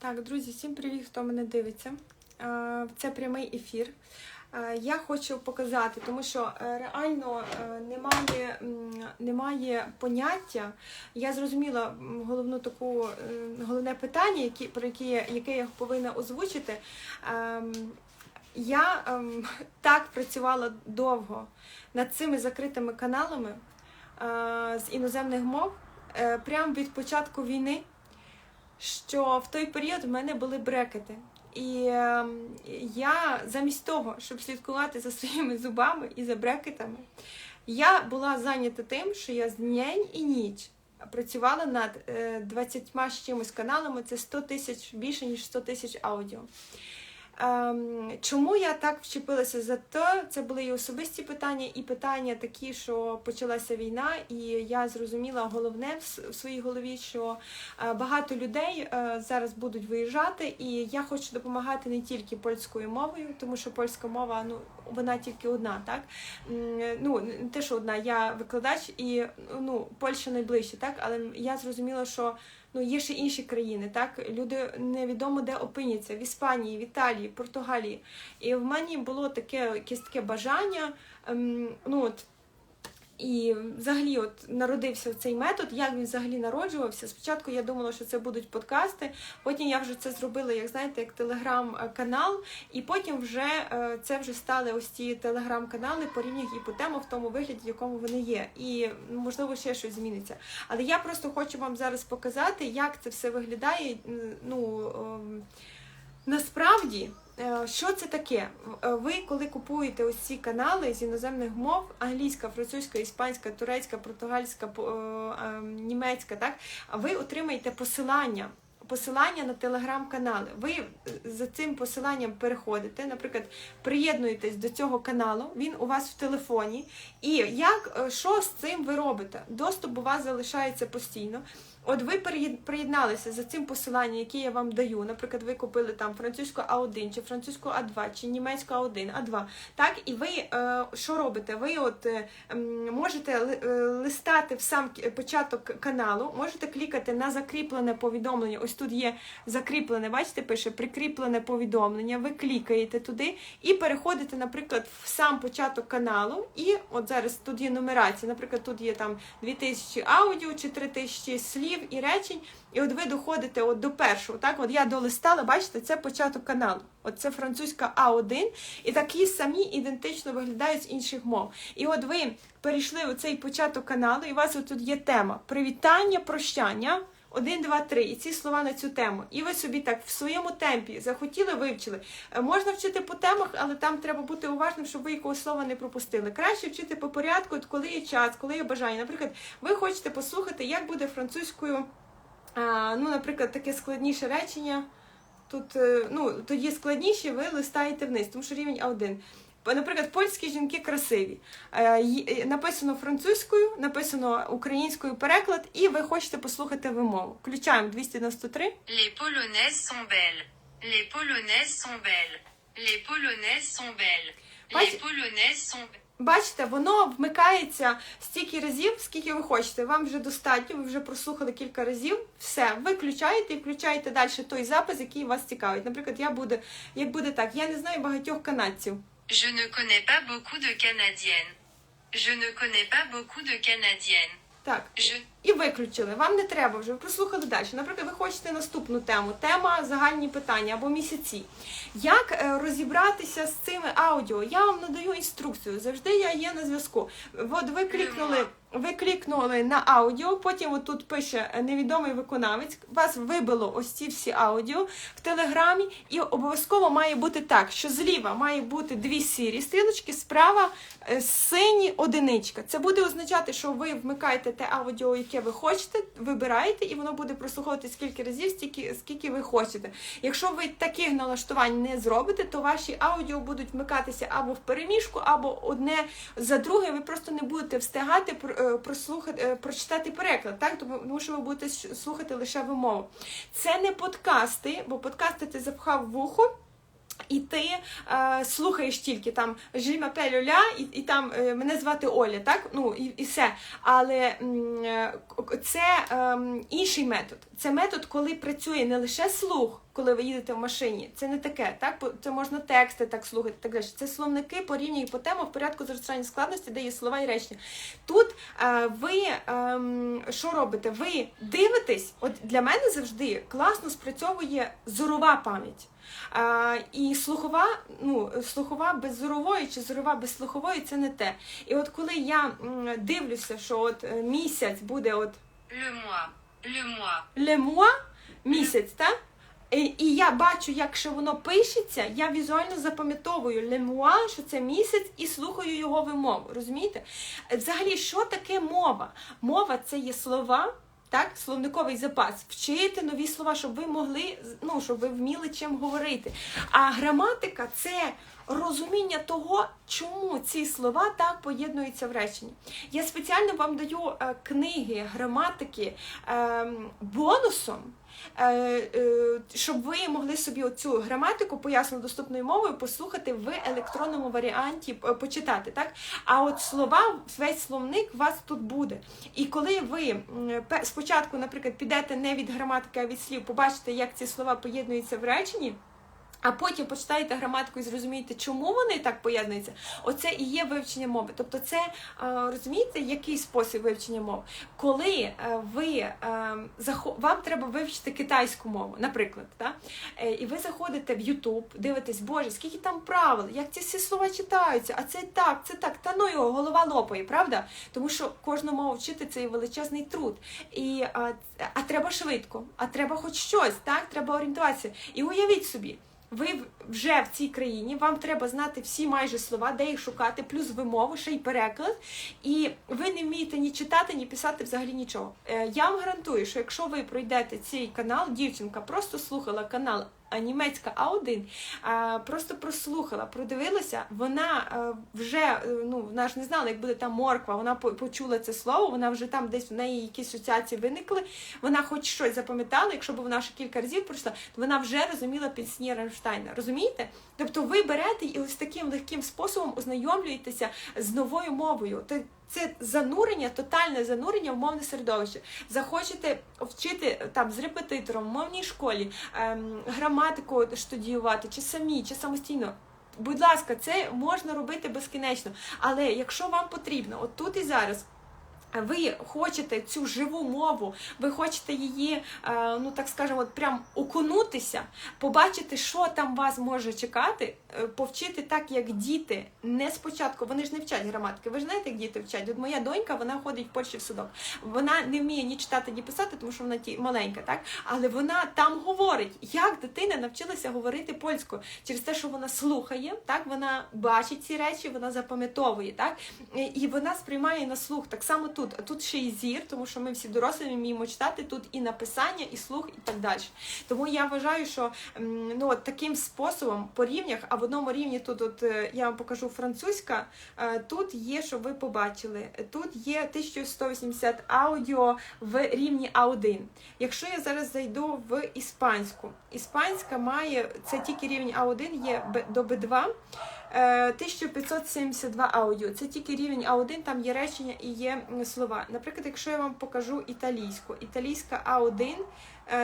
Так, друзі, всім привіт, хто мене дивиться. Е, Це прямий ефір. Е, Я хочу показати, тому що е, реально немає, немає поняття. Я зрозуміла головну таку головне питання, які, про яке, яке я повинна озвучити. Ем, Я ем, так працювала довго над цими закритими каналами з іноземних мов, прямо від початку війни що в той період в мене були брекети. І е, я замість того, щоб слідкувати за своїми зубами і за брекетами, я була зайнята тим, що я з день і ніч працювала над е, 20 з чимось каналами, це 100 тисяч більше, ніж 100 тисяч аудіо. Ем, чому я так вчепилася за те? Це були і особисті питання, і питання такі, що почалася війна, і я зрозуміла головне в своїй голові, що е, багато людей е, зараз будуть виїжджати, і я хочу допомагати не тільки польською мовою, тому що польська мова ну вона тільки одна, так ну не те, що одна, я викладач, і ну Польща найближче, так, але я зрозуміла, що ну є ще інші країни, так люди невідомо де опиняться в Іспанії, в Італії, Португалії. І в мене було таке якесь таке бажання. ем, ну от і взагалі, от народився цей метод. Як він взагалі народжувався? Спочатку я думала, що це будуть подкасти. Потім я вже це зробила, як знаєте, як телеграм-канал, і потім вже е, це вже стали ось ці телеграм-канали по і по темам в тому вигляді, в якому вони є. І можливо ще щось зміниться. Але я просто хочу вам зараз показати, як це все виглядає. Ну ем, насправді. Е, Що це таке? Е, Ви, коли купуєте ось ці канали з іноземних мов, англійська, французька, іспанська, турецька, португальська, по- е, е, німецька, так, ви отримаєте посилання. Посилання на телеграм-канали. Ви за цим посиланням переходите, наприклад, приєднуєтесь до цього каналу, він у вас в телефоні. І як що з цим ви робите? Доступ у вас залишається постійно. От ви приєдналися за цим посиланням, яке я вам даю. Наприклад, ви купили там французьку А1, чи французьку А2, чи німецьку А1, А2. Так, і ви е, що робите? Ви от е, можете е, листати в сам початок каналу, можете клікати на закріплене повідомлення. Ось тут є закріплене, бачите, пише прикріплене повідомлення. Ви клікаєте туди і переходите, наприклад, в сам початок каналу. І от зараз тут є нумерація. Наприклад, тут є там 2000 аудіо чи 3000 слів і речень. І от ви доходите от до першого. Так, от я долистала, бачите, це початок каналу. От це французька А1, і такі самі ідентично виглядають з інших мов. І от ви перейшли у цей початок каналу, і у вас тут є тема привітання, прощання. Один, два, три, і ці слова на цю тему. І ви собі так в своєму темпі захотіли, вивчили. Е, Можна вчити по темах, але там треба бути уважним, щоб ви якогось слова не пропустили. Краще вчити по порядку, коли є час, коли є бажання. Наприклад, ви хочете послухати, як буде французькою, ну, наприклад, таке складніше речення. Тут е, ну, тоді складніше, ви листаєте вниз, тому що рівень А1. Наприклад, польські жінки красиві. Е, е, Написано французькою, написано українською переклад, і ви хочете послухати вимову. Включаємо 293. Les Polonaises sont belles. Les Polonaises sont belles. Les Polonaises sont belles. Les Polonaises sont belles. Бачите, воно вмикається стільки разів, скільки ви хочете. Вам вже достатньо, ви вже прослухали кілька разів. Все, виключаєте і включаєте далі той запис, який вас цікавить. Наприклад, я буде, як буде так, я не знаю багатьох канадців. Je ne connais pas beaucoup de Canadiennes. Je ne connais pas beaucoup de Canadiennes. Так, Je, І виключили. Вам не треба вже. Ви прослухали далі. Наприклад, ви хочете наступну тему. Тема загальні питання або місяці. Як е, розібратися з цими аудіо? Я вам надаю інструкцію. Завжди я є на зв'язку. От ви клікнули. Ви клікнули на аудіо, потім отут пише е, невідомий виконавець. Вас вибило ось ці всі аудіо в телеграмі, і обов'язково має бути так, що зліва має бути дві сірі стрілочки, справа е, сині одиничка. Це буде означати, що ви вмикаєте те аудіо, яке ви хочете, вибираєте, і воно буде прослуховувати скільки разів, стільки, скільки ви хочете. Якщо ви таких налаштувань не зробите, то ваші аудіо будуть вмикатися або в переміжку, або одне за друге. Ви просто не будете встигати е, прослухати, е, прочитати переклад, так? Тому що ви будете слухати лише вимову. Це не подкасти, бо подкасти ти запхав вухо. І ти е, слухаєш тільки там «Je m'appelle і, і там е, мене звати Оля, так? Ну і, і все. Але е, це ем, інший метод. Це метод, коли працює не лише слух, коли ви їдете в машині. Це не таке, так? Це можна тексти так слухати. Так далі. Це словники по рівні і по темах в порядку зростання складності, де є слова і речення. Тут е, ви ем, що робите? Ви дивитесь, от для мене завжди класно спрацьовує зорова пам'ять. І слухова, ну, слухова без зорової чи зорова без слухової це не те. І от коли я дивлюся, що от е, місяць буде от. Le mois. лемуа місяць, так? І, і я бачу, як ще воно пишеться, я візуально запам'ятовую лемуа, що це місяць, і слухаю його вимову. Розумієте? Взагалі, що таке мова? Мова це є слова. Так, словниковий запас, вчити нові слова, щоб ви могли, ну щоб ви вміли чим говорити. А граматика це розуміння того, чому ці слова так поєднуються в реченні. Я спеціально вам даю е, книги граматики е, бонусом. е, е, Щоб ви могли собі оцю граматику пояснено доступною мовою послухати в електронному варіанті, почитати, так? А от слова, весь словник у вас тут буде. І коли ви спочатку, наприклад, підете не від граматики, а від слів, побачите, як ці слова поєднуються в реченні. А потім почитаєте граматику і зрозумієте, чому вони так поєднуються. Оце і є вивчення мови. Тобто, це е, розумієте, який спосіб вивчення мови? Коли е, ви е, вам треба вивчити китайську мову, наприклад, та? І ви заходите в YouTube, дивитесь, Боже, скільки там правил, як ці всі слова читаються, а це так, це так, та ну його голова лопає, правда? Тому що кожну мову вчити це величезний труд. І, а, а треба швидко, а треба хоч щось, так? Треба орієнтуватися. І уявіть собі. Ви вже в цій країні, вам треба знати всі майже слова, де їх шукати, плюс вимову, ще й переклад. І ви не вмієте ні читати, ні писати взагалі нічого. Е, Я вам гарантую, що якщо ви пройдете цей канал, дівчинка просто слухала канал. Німецька А1 просто прослухала, продивилася. Вона е, вже е, ну вона ж не знала, як буде там морква. Вона почула це слово. Вона вже там десь в неї якісь асоціації виникли. Вона хоч щось запам'ятала. Якщо б вона ще кілька разів пройшла, то вона вже розуміла пісні Рамштайна. Розумієте? Тобто ви берете і ось таким легким способом ознайомлюєтеся з новою мовою. Це занурення, тотальне занурення в мовне середовище. Захочете вчити там з репетитором в мовній школі, ем, граматику студіювати, чи самі, чи самостійно. Будь ласка, це можна робити безкінечно. Але якщо вам потрібно, от тут і зараз. Ви хочете цю живу мову, ви хочете її, е, ну так скажемо, от прям окунутися, побачити, що там вас може чекати, е, повчити так, як діти, не спочатку, вони ж не вчать граматики. Ви ж знаєте, як діти вчать? От моя донька, вона ходить в Польщі в судок. Вона не вміє ні читати, ні писати, тому що вона ті маленька, так? Але вона там говорить, як дитина навчилася говорити польською через те, що вона слухає, так вона бачить ці речі, вона запам'ятовує, так і вона сприймає на слух. Так само тут. А Тут ще й зір, тому що ми всі дорослі вміємо читати тут і написання, і слух, і так далі. Тому я вважаю, що ну таким способом по рівнях, а в одному рівні тут, от е, я вам покажу французька. е, Тут є, щоб ви побачили. Тут є 1180 аудіо в рівні А1. Якщо я зараз зайду в іспанську, іспанська має це тільки рівень А1, є до Б2. Е, 1572 аудіо. Це тільки рівень А1, там є речення і є слова. Наприклад, якщо я вам покажу італійську, італійська А1 е,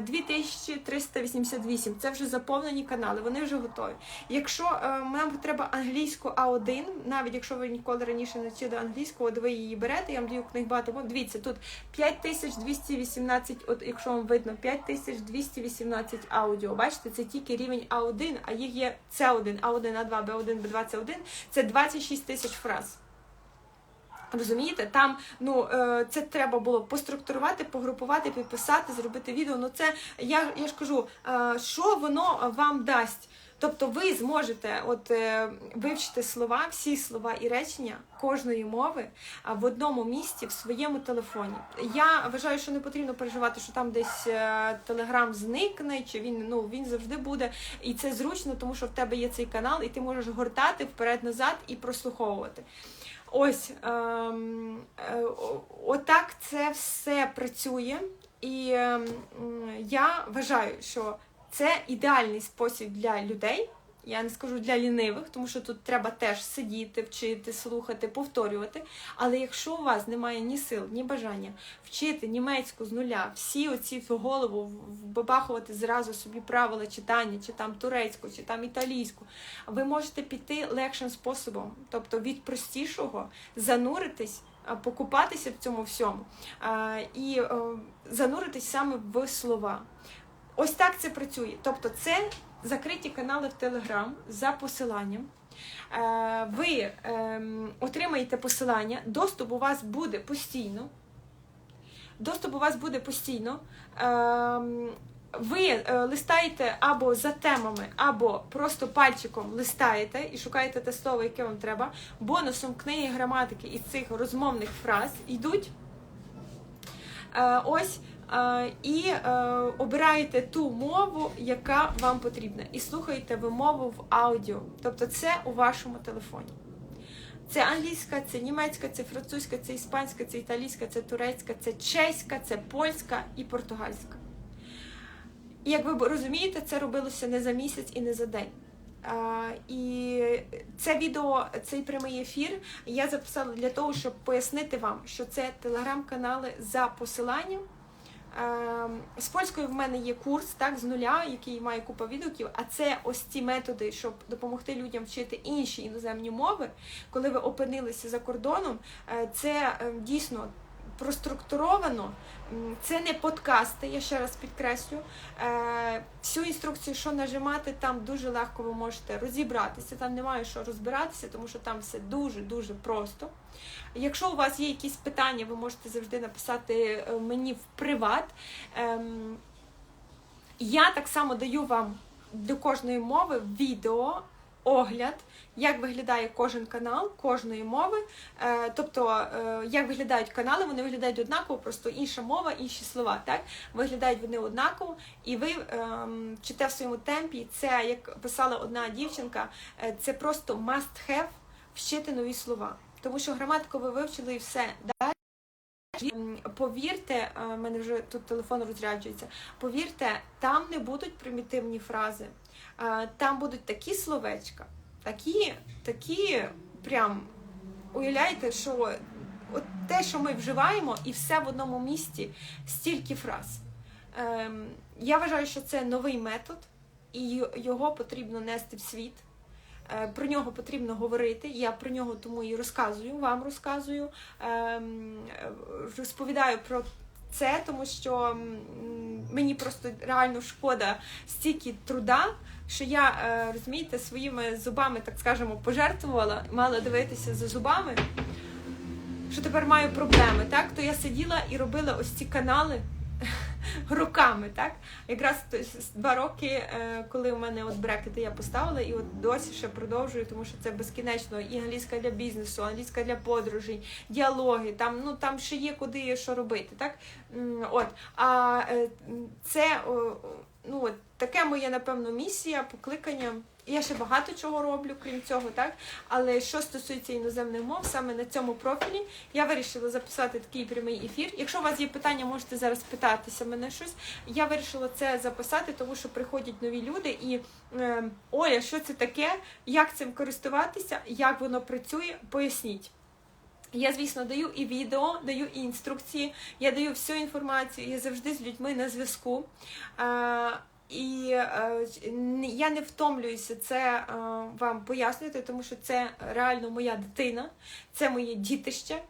2388. Це вже заповнені канали, вони вже готові. Якщо е, нам треба англійську А1, навіть якщо ви ніколи раніше не вчили англійську, от ви її берете, я вам даю книг багато. Дивіться, тут 5218, от якщо вам видно, 5218 аудіо. Бачите, це тільки рівень А1, а їх є С1, А1, А2, Б1, Б2, С1. Це 26 тисяч фраз. Розумієте, там ну е, це треба було поструктурувати, погрупувати, підписати, зробити відео. Ну це я, я ж кажу, е, що воно вам дасть. Тобто ви зможете от е, вивчити слова, всі слова і речення кожної мови в одному місці в своєму телефоні. Я вважаю, що не потрібно переживати, що там десь е, телеграм зникне, чи він ну він завжди буде. І це зручно, тому що в тебе є цей канал, і ти можеш гортати вперед-назад і прослуховувати. Ось ем, е, отак це все працює, і ем, я вважаю, що це ідеальний спосіб для людей, Я не скажу для лінивих, тому що тут треба теж сидіти, вчити, слухати, повторювати. Але якщо у вас немає ні сил, ні бажання вчити німецьку з нуля, всі оці в голову вбабахувати зразу собі правила читання, чи там турецьку, чи там італійську, ви можете піти легшим способом, тобто від простішого зануритись. Покупатися в цьому всьому і е, зануритись саме в слова. Ось так це працює. Тобто, це закриті канали в Телеграм за посиланням. Е, Ви ем, отримаєте посилання, доступ у вас буде постійно. Доступ у вас буде постійно. Ем, Ви е, листаєте або за темами, або просто пальчиком листаєте і шукаєте те слово, яке вам треба. Бонусом книги граматики із цих розмовних фраз йдуть. Е, Ось і е, обираєте ту мову, яка вам потрібна, і слухаєте ви мову в аудіо. Тобто це у вашому телефоні. Це англійська, це німецька, це французька, це іспанська, це італійська, це турецька, це чеська, це польська і португальська. І як ви розумієте, це робилося не за місяць і не за день. А, і це відео, цей прямий ефір я записала для того, щоб пояснити вам, що це телеграм-канали за посиланням. Ем, З польською в мене є курс так, з нуля, який має купа відгуків, а це ось ці методи, щоб допомогти людям вчити інші іноземні мови. Коли ви опинилися за кордоном, е, це е, дійсно проструктуровано. Це не подкасти, я ще раз підкреслю. Е, Всю інструкцію, що нажимати, там дуже легко ви можете розібратися. Там немає що розбиратися, тому що там все дуже-дуже просто. Якщо у вас є якісь питання, ви можете завжди написати е, мені в приват. Ем, Я так само даю вам до кожної мови відео, огляд, як виглядає кожен канал кожної мови. Е, Тобто, е, як виглядають канали, вони виглядають однаково, просто інша мова, інші слова. Так? Виглядають вони однаково, і ви ем, вчите в своєму темпі. Це, як писала одна дівчинка, е, це просто must have вчити нові слова. Тому що граматику ви вивчили і все. Далі М, Повірте, в мене вже тут телефон розряджується. Повірте, там не будуть примітивні фрази, там будуть такі словечка, такі, такі прям уявляєте, що от те, що ми вживаємо, і все в одному місці, стільки фраз. Ем, я вважаю, що це новий метод, і його потрібно нести в світ. Е, Про нього потрібно говорити. Я про нього тому і розказую, вам розказую, ем, розповідаю про це, тому що мені просто реально шкода стільки труда, що я, е, розумієте, своїми зубами, так скажемо, пожертвувала, мала дивитися за зубами, що тепер маю проблеми, так? То я сиділа і робила ось ці канали роками, так? Якраз два роки, е, коли в мене от брекети я поставила, і от досі ще продовжую, тому що це безкінечно. І англійська для бізнесу, англійська для подорожей, діалоги, там, ну, там ще є куди що робити, так? От. А е, це ну, от, таке моя, напевно, місія, покликання. Я ще багато чого роблю, крім цього, так? Але що стосується іноземних мов, саме на цьому профілі я вирішила записати такий прямий ефір. Якщо у вас є питання, можете зараз питатися мене щось. Я вирішила це записати, тому що приходять нові люди і е, Оля, що це таке? Як цим користуватися? Як воно працює? Поясніть. Я, звісно, даю і відео, даю і інструкції, я даю всю інформацію, я завжди з людьми на зв'язку. Е, і е, я не втомлююся це е, вам пояснювати, тому що це реально моя дитина, це моє дітище.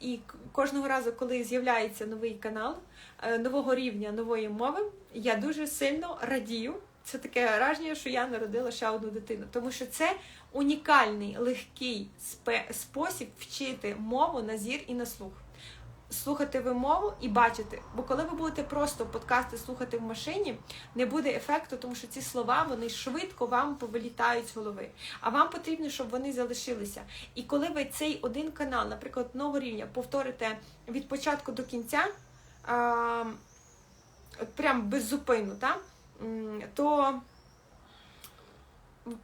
І кожного разу, коли з'являється новий канал нового рівня нової мови, я дуже сильно радію. Це таке враження, що я народила ще одну дитину, тому що це унікальний, легкий спосіб вчити мову на зір і на слух. Слухати ви мову і бачити. Бо коли ви будете просто подкасти слухати в машині, не буде ефекту, тому що ці слова вони швидко вам повилітають з голови. А вам потрібно, щоб вони залишилися. І коли ви цей один канал, наприклад, нового рівня, повторите від початку до кінця, а, от прям беззупинно, та, м, то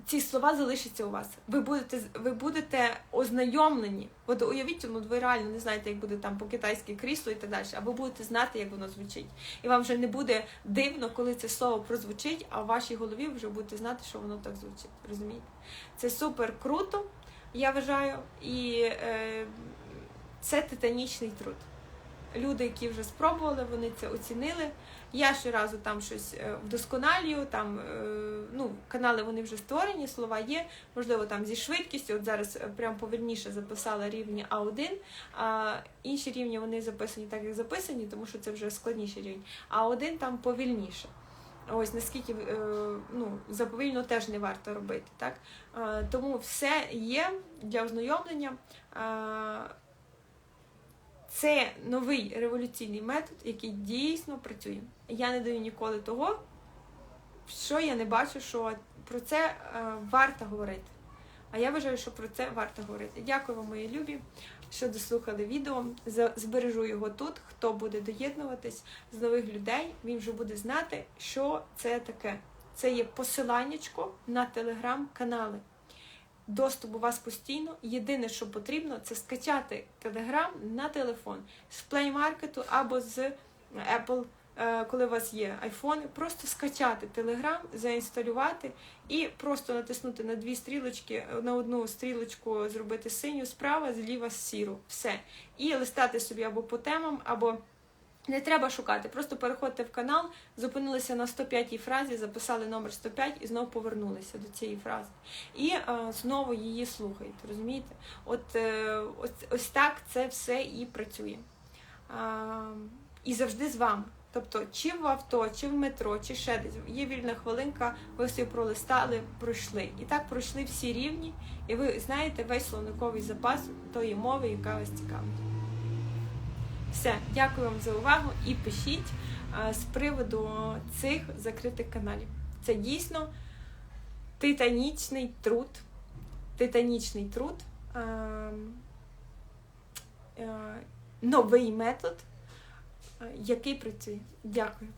ці слова залишаться у вас. Ви будете, ви будете ознайомлені. От уявіть, ну ви реально не знаєте, як буде там по-китайськи крісло і так далі, а ви будете знати, як воно звучить. І вам вже не буде дивно, коли це слово прозвучить, а в вашій голові вже будете знати, що воно так звучить. Розумієте? Це супер круто, я вважаю, і е, це титанічний труд. Люди, які вже спробували, вони це оцінили. Я щоразу там щось е, вдосконалюю, там е, ну, канали вони вже створені, слова є, можливо, там зі швидкістю. От зараз е, прям повільніше записала рівні А1, а інші рівні вони записані так, як записані, тому що це вже складніший рівень. А один там повільніше. Ось наскільки ну, заповільно теж не варто робити. Так? Тому все є для ознайомлення. Це новий революційний метод, який дійсно працює. Я не даю ніколи того, що я не бачу, що про це е, варто говорити. А я вважаю, що про це варто говорити. Дякую вам, мої любі, що дослухали відео. Збережу його тут. Хто буде доєднуватись з нових людей, він вже буде знати, що це таке. Це є посиланнячко на телеграм-канали. Доступ у вас постійно. Єдине, що потрібно, це скачати Telegram на телефон з Play Market або з Apple, е, коли у вас є iPhone. Просто скачати Telegram, заінсталювати і просто натиснути на дві стрілочки, на одну стрілочку зробити синю справа, зліва сіру. Все. І листати собі або по темам, або не треба шукати, просто переходьте в канал, зупинилися на 105-й фразі, записали номер 105 і знову повернулися до цієї фрази. І е, знову її слухаєте, розумієте? От е, ось, ось так це все і працює. А, і завжди з вами. Тобто, чи в авто, чи в метро, чи ще десь є вільна хвилинка, ви собі пролистали, пройшли. І так пройшли всі рівні, і ви знаєте весь словниковий запас тої мови, яка вас цікавить. Все, дякую вам за увагу і пишіть з приводу цих закритих каналів. Це дійсно титанічний труд, титанічний труд, а, а, новий метод, який працює. Дякую.